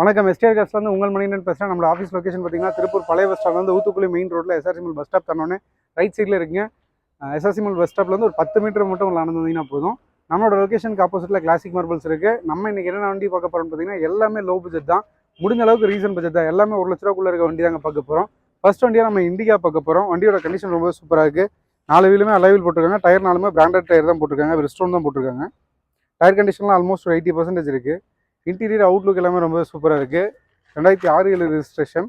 வணக்கம். எஸ்டிஆர் காஸ்ட்ல வந்து உங்கள் மணிகண்டன் பேசுகிறேன் நம்ம ஆஃபீஸ் லொக்கேஷன் பார்த்தீங்கன்னா திருப்பூர் பழைய பஸ் ஸ்டாண்ட் வந்து ஊத்துக்குளி மெயின் ரோட்டில் எஸ்ஆர்சிமல் பஸ் ஸ்டாப் தன்னோடனே ரைட் சைடில் இருக்குங்க. எஸ்ஆர்சிமல் பஸ் ஸ்டாப்ல வந்து ஒரு பத்து மீட்டர் மட்டும் நடந்து வந்தீங்கன்னா போதும். நம்மளோட லொகேஷனுக்கு ஆப்போசிட்டில் கிளாசிக் மார்பிள்ஸ் இருக்குது நம்ம இன்னைக்கு என்ன வண்டி பார்க்க போகிறோம்னு பார்த்தீங்கன்னா எல்லாமே லோ பட்ஜெட் தான். முடிஞ்ச அளவுக்கு ரீசன் பட்ஜெட் தான். எல்லாமே ஒரு லட்ச ரூபாக்குள்ள இருக்க வண்டி தாங்க பார்க்க போகிறோம் ஃபர்ஸ்ட் வண்டியாக நம்ம இண்டிகா பார்க்க போகிறோம் வண்டியோட கண்டிஷன் ரொம்ப சூப்பராக இருக்குது நாலு வீலுமே அலைவில் போட்டிருக்காங்க. டயர் நாலுமே பிராண்டட் டயர் தான் போட்டிருக்காங்க. பிரிஸ்டோன் தான் போட்டிருக்காங்க. டயர் கண்டிஷன்லாம் ஆல்மோஸ்ட் ஒரு எயிட்டி பர்சன்டேஜ் இருக்குது இன்டீரியர் அவுட்லுக் எல்லாமே ரொம்ப சூப்பராக இருக்குது ரெண்டாயிரத்தி ஆறு ஏழு ரெஜிஸ்ட்ரேஷன்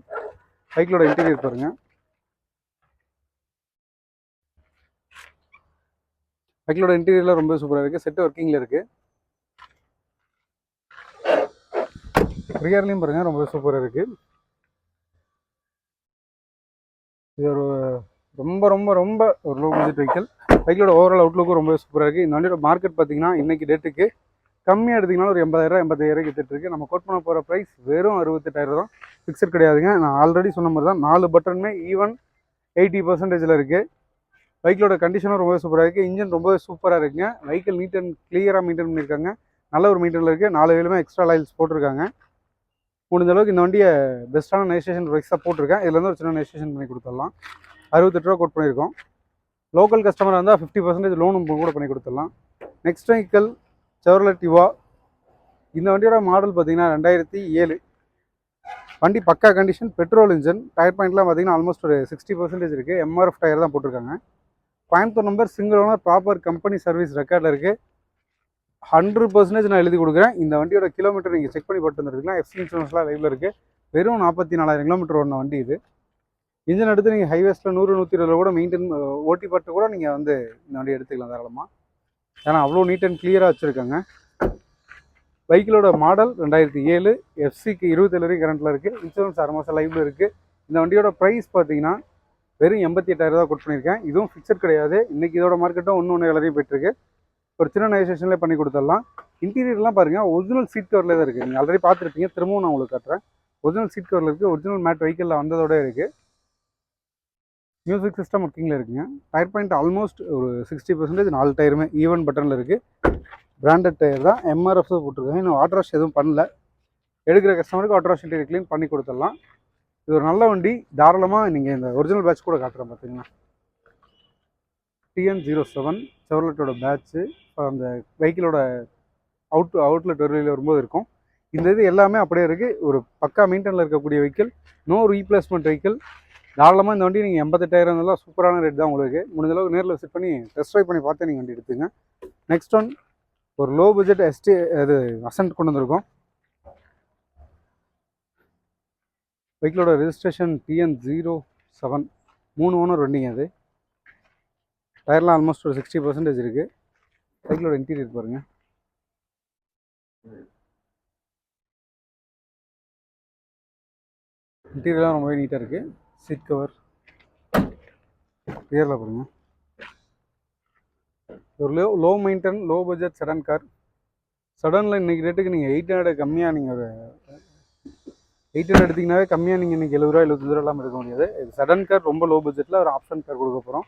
பைக்கிலோட இன்டீரியர் பாருங்கள் பைக்கிலோட இன்டீரியர்லாம் ரொம்ப சூப்பராக இருக்குது செட் ஒர்க்கிங்கில் இருக்குது ரியர்லேயும் பாருங்கள் ரொம்ப சூப்பராக இருக்குது இது ஒரு ரொம்ப ரொம்ப ரொம்ப ஒரு லோ பட்ஜெட் வெஹிக்கல் பைக்கிலோட ஓவரால் அவுட்லுக்கும் ரொம்ப சூப்பராக இருக்குது இந்த வண்டியோட மார்க்கெட் பார்த்தீங்கன்னா இன்னைக்கு டேட்டுக்கு கம்மியாக எடுத்திங்கனாலும் ஒரு எண்பதாயிரம் எண்பத்தாயிரம் கிட்டிருக்கு நம்ம கோட் பண்ண போகிற ப்ரைஸ் வெறும் அறுபத்தெட்டாயிரம் தான். ஃபிக்ஸட் கிடையாதுங்க. நான் ஆல்ரெடி சொன்ன மாதிரி தான் நாலு பட்டனுமே ஈவன் எயிட்டி பர்சன்டேஜில் இருக்குது பைக்கிலோட கண்டிஷனும் ரொம்ப சூப்பராக இருக்குது இன்ஜின் ரொம்ப சூப்பராக இருக்குங்க. வெஹிக்கிள் நீட் அண்ட் கிளியராக மெயின்டைன் பண்ணியிருக்காங்க நல்ல ஒரு மெயின்டைனில் இருக்குது நாலு வேலுமே எக்ஸ்ட்ரா லைல்ஸ் போட்டிருக்காங்க. முடிஞ்ச அளவுக்கு இந்த வண்டியை பெஸ்ட்டான நெஜிஸ்ட்ரேஷன் ப்ரைஸாக போட்டிருக்கேன். இதுலேருந்து ஒரு சின்ன நெஜிஸ்ட்ரேஷன் பண்ணி கொடுத்துடலாம். அறுபத்தெட்டு ரூபா கோட் பண்ணியிருக்கோம். லோக்கல் கஸ்டமராக இருந்தால் ஃபிஃப்டி பர்சன்டேஜ் லோனும் கூட பண்ணி கொடுத்துடலாம். நெக்ஸ்ட் வெஹிக்கல் செவர்லெட் டிவா இந்த வண்டியோட மாடல் பார்த்தீங்கன்னா ரெண்டாயிரத்தி ஏழு. வண்டி பக்கா கண்டிஷன் பெட்ரோல் இன்ஜின் டயர் பாயிண்ட்லாம் பார்த்தீங்கன்னா ஆல்மோஸ்ட் ஒரு சிக்ஸ்டி பர்சன்டேஜ் இருக்குது எம்ஆர்எஃப் டயர் தான் போட்டிருக்காங்க. Coimbatore number single owner proper company service ரெக்கார்டில் இருக்குது ஹண்ட்ரட் பர்சன்டேஜ் நான் எழுதி கொடுக்குறேன். இந்த வண்டியோட கிலோமீட்டர் நீங்கள் செக் பண்ணி போட்டு வந்துருக்கலாம் எஃப்சி இன்சூரன்ஸ்லாம் லைவில் இருக்குது வெறும் நாற்பத்தி நாலாயிரம் கிலோமீட்டர் ஓடின வண்டி இது. இன்ஜின் எடுத்து நீங்கள் ஹைவேஸில் நூறு நூற்றி இருபதில் கூட மெயின்டைன் ஓட்டி பட்டு கூட நீங்கள் வந்து இந்த வண்டி எடுத்துக்கலாம் தாராளமாக ஏன்னா அவ்வளோ நீட் அண்ட் கிளியராக வச்சுருக்காங்க. பைக்கிலோட மாடல் ரெண்டாயிரத்தி ஏழு எஃப்சிக்கு இருபத்தேழு வரைக்கும் கரண்ட்டில் இருக்குது இன்சூரன்ஸ் அரை மாதம் லைவில் இருக்குது இந்த வண்டியோட ப்ரைஸ் பார்த்தீங்கன்னா வெறும் எண்பத்தி எட்டாயிரம் ரூபா கொட் பண்ணியிருக்கேன். இதுவும் ஃபிக்ஸட் கிடையாது. இன்றைக்கி இதோட மார்க்கெட்டும் ஒன்று ஒன்று எல்லாரையும் போயிட்டுருக்கு. ஒரு சின்ன நைசேஷன்லேயே பண்ணி கொடுத்துடலாம். இன்டீரியர்லாம் பாருங்கள் ஒரிஜினல் சீட் கவரில் தான் இருக்குது நீங்கள் ஆல்ரெடி பார்த்துருப்பீங்க. திரும்பவும் நான் உங்களுக்கு காட்டுறேன். ஒரிஜினல் சீட் கவரில் இருக்குது ஒரிஜினல் மேட் வெஹிக்கிளில் வந்ததோட இருக்குது மியூசிக் சிஸ்டம் ஒர்க்கிங்கில் இருக்குங்க. டயர் பாயிண்ட் ஆல்மோஸ்ட் ஒரு சிக்ஸ்டி பர்சன்டேஜ் நாலு டயருமே ஈவன் பட்டனில் இருக்குது பிராண்டட் டயர் தான். எம்ஆர்எஃப் போட்டிருக்காங்க. இன்னும் வாட்டர் வாஷ் எதுவும் பண்ணல. எடுக்கிற கஸ்டமருக்கு வாட்டர் வாஷ் டயர் க்ளீன் பண்ணி கொடுத்துடலாம். இது ஒரு நல்ல வண்டி. தாராளமாக நீங்கள் இந்த ஒரிஜினல் பேட்ச் கூட காட்டுறேன் பார்த்தீங்கன்னா டிஎன் ஜீரோ செவன் செவர்லெட்டோட பேட்ச்சு அந்த வெஹிக்கிளோட அவுட் அவுட்லெட் வெளியில் வரும்போது இருக்கும். இந்த இது எல்லாமே அப்படியே இருக்குது ஒரு பக்கா மெயின்டெனில் இருக்கக்கூடிய வெஹிக்கிள் நோ ரீப்ளேஸ்மெண்ட் வெஹிக்கிள் தாராளமாக இந்த வண்டி நீங்கள் எண்பத்தெட்டாயிரம் இருந்தாலும் சூப்பரான ரேட் தான் உங்களுக்கு. முடிஞ்சளவுக்கு நேரில் விசிட் பண்ணி டெஸ்ட் ட்ரைவ் பண்ணி பார்த்து நீங்கள் வண்டி எடுத்துங்க நெக்ஸ்ட் ஒன் ஒரு லோ பட்ஜெட் எஸ்டி இது அசன்ட் கொண்டு வந்திருக்கோம். பைக்கிலோட ரெஜிஸ்ட்ரேஷன் டிஎன் ஜீரோ செவன் மூணு ஓனர் வண்டிங்க அது. டயர்லாம் ஆல்மோஸ்ட் ஒரு சிக்ஸ்டி பர்சன்டேஜ் இருக்குது பைக்கிலோட இன்டீரியர் பாருங்கள் இன்டீரியர்லாம் ரொம்பவே நீட்டாக இருக்குது சீட் கவர் கிளியரில் பாருங்கள் ஒரு low low maintenance low budget sedan car சடனில் இன்றைக்கி ரேட்டுக்கு நீங்கள் எயிட் ஹண்ட்ரட் கம்மியாக நீங்கள் ஒரு எயிட் ஹண்ட்ரட் எடுத்திங்கனாவே கம்மியாக நீங்கள் இன்றைக்கி எழுபது ரூபா எழுபத்தஞ்சு ரூபா இல்லாமல் எடுக்க முடியாது. இது சடன் கார் ரொம்ப லோ பட்ஜெட்டில் ஒரு ஆப்ஷன் கார் கொடுக்க போகிறோம்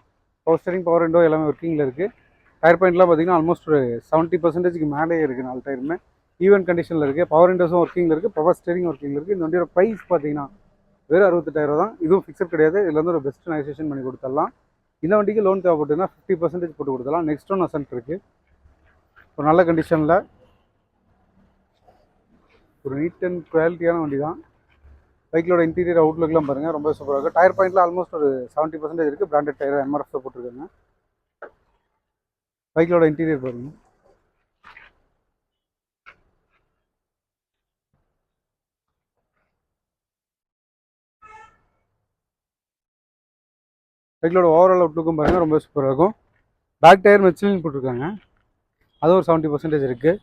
பவர் ஸ்டேரிங் பவர் விண்டோ எல்லாமே ஒர்க்கிங்கில் இருக்குது டயர் பாயிண்ட்லாம் பார்த்தீங்கன்னா ஆல்மோஸ்ட் ஒரு செவன்ட்டி பர்சன்டேஜ்க்கு மேலே இருக்குது நாலு டயருமே ஈவன் கண்டிஷனில் இருக்குது பவர் விண்டோஸும் ஒர்க்கிங்கில் இருக்குது பவர் ஸ்டேரிங் ஒர்க்கிங்கில் இருக்குது இந்த வண்டியோட ப்ரைஸ் பார்த்தீங்கன்னா வெறும் அறுபத்தெட்டாயிரம் தான். இதுவும் ஃபிக்ஸட் கிடையாது. இதில் வந்து ஒரு பெஸ்ட் நைசேஷன் பண்ணி கொடுத்துடலாம். இந்த வண்டிக்கு லோன் தேவைப்பட்டுன்னா ஃபிஃப்டி பர்சன்டேஜ் போட்டு கொடுத்துடலாம். நெக்ஸ்ட் ஒன் அசன்ட் இருக்குது ஒரு நல்ல கண்டிஷனில் ஒரு நீட் அண்ட் குவாலிட்டியான வண்டி தான். பைக்கிலோட இன்டீரியர் அவுட்லுக்லாம் பாருங்கள் ரொம்ப சூப்பராக இருக்குது டயர் பாயிண்ட்டில் ஆல்மோஸ்ட் ஒரு செவன்ட்டி பர்சன்டேஜ் இருக்குது பிராண்டட் டயர் எம்ஆர்எஃப் போட்டிருக்காங்க. பைக்கிலோட இன்டீரியர் பாருங்கள் பைக்கிலோட ஓவரால் அவுட்லுக்கும் பாருங்கள் ரொம்ப சூப்பராக இருக்கும். பேக் டயர் மெச்சிலின் போட்டிருக்காங்க. அது ஒரு செவன்ட்டி பர்சன்டேஜ் இருக்குது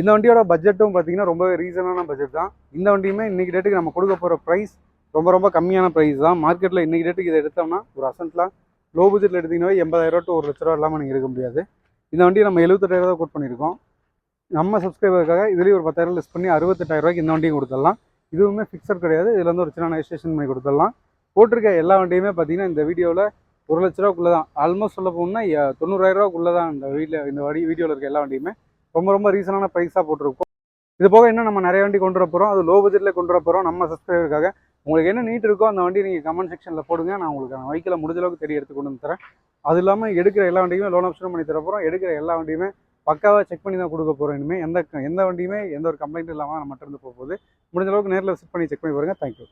இந்த வண்டியோட பட்ஜெட்டும் பார்த்தீங்கன்னா ரொம்ப ரீசனான பட்ஜெட் தான். இந்த வண்டியுமே இன்றைக்கி டேட்டுக்கு நம்ம கொடுக்க போகிற ப்ரைஸ் ரொம்ப ரொம்ப கம்மியான ப்ரைஸ் தான். மார்க்கெட்டில் இன்றைக்கி டேட்டுக்கு இதை எடுத்தோம்னா ஒரு அசன்ட்லாம் லோ பட்ஜெட்டில் எடுத்திங்கன்னா எண்பதாயிரம் டு ஒரு லட்ச ரூபா இல்லாமல் நீங்கள் எடுக்க முடியாது. இந்த வண்டியை நம்ம எழுபத்தெட்டாயிரம் தான் கோட் பண்ணியிருக்கோம். நம்ம சப்ஸ்கிரைபருக்காக இதுலேயும் ஒரு பத்தாயிரம் லெஸ் பண்ணி அறுபத்தெட்டாயிரம் ரூபாய்க்கு இந்த வண்டியும் கொடுத்துடலாம். இதுவுமே ஃபிக்ஸட் கிடையாது. இதில் வந்து ஒரு சின்ன ரெஜிஸ்ட்ரேஷன் பண்ணி கொடுத்துடலாம். போட்டிருக்க எல்லா வண்டியுமே பார்த்தீங்கன்னா இந்த வீடியோவில் ஒரு லட்ச ரூபாக்குள்ளே தான் ஆல்மோஸ்ட் சொல்ல போகணும்னா தொண்ணூறாயிரம் ரூபாக்குள்ளே தான் இந்த வீட்டில் இந்த வடி வீடியோவில் இருக்க எல்லா வண்டியுமே. ரொம்ப ரொம்ப ரீசனான ப்ரைஸாக போட்டிருக்கோம். இது போக இன்னும் நம்ம நிறைய வண்டி கொண்டு வர போகிறோம் அது லோ பட்ஜெட்டில் கொண்டு வர போகிறோம் நம்ம சப்ஸ்கிரைபருக்காக உங்களுக்கு என்ன நீட் இருக்கோ அந்த வண்டி நீங்கள் கமெண்ட் செக்ஷனில் போடுங்க. நான் உங்களுக்கு வெஹிக்கில் முடிஞ்ச அளவுக்கு தெரிய எடுத்து கொண்டு வந்து தரேன். அது இல்லாமல் எடுக்கிற எல்லா வண்டியுமே லோன் ஆப்ஷனும் பண்ணி தர போகிறோம் எடுக்கிற எல்லா வண்டியுமே பக்காவாக செக் பண்ணி தான் கொடுக்க போகிறோம் இனிமேல் எந்த எந்த வண்டியுமே எந்த ஒரு கம்ப்ளைண்ட்டும் இல்லாமல் நம்மகிட்ட இருந்து போக போகுது. முடிஞ்ச அளவுக்கு நேரில் விசிட் பண்ணி செக் பண்ணி பாருங்க. தேங்க்யூ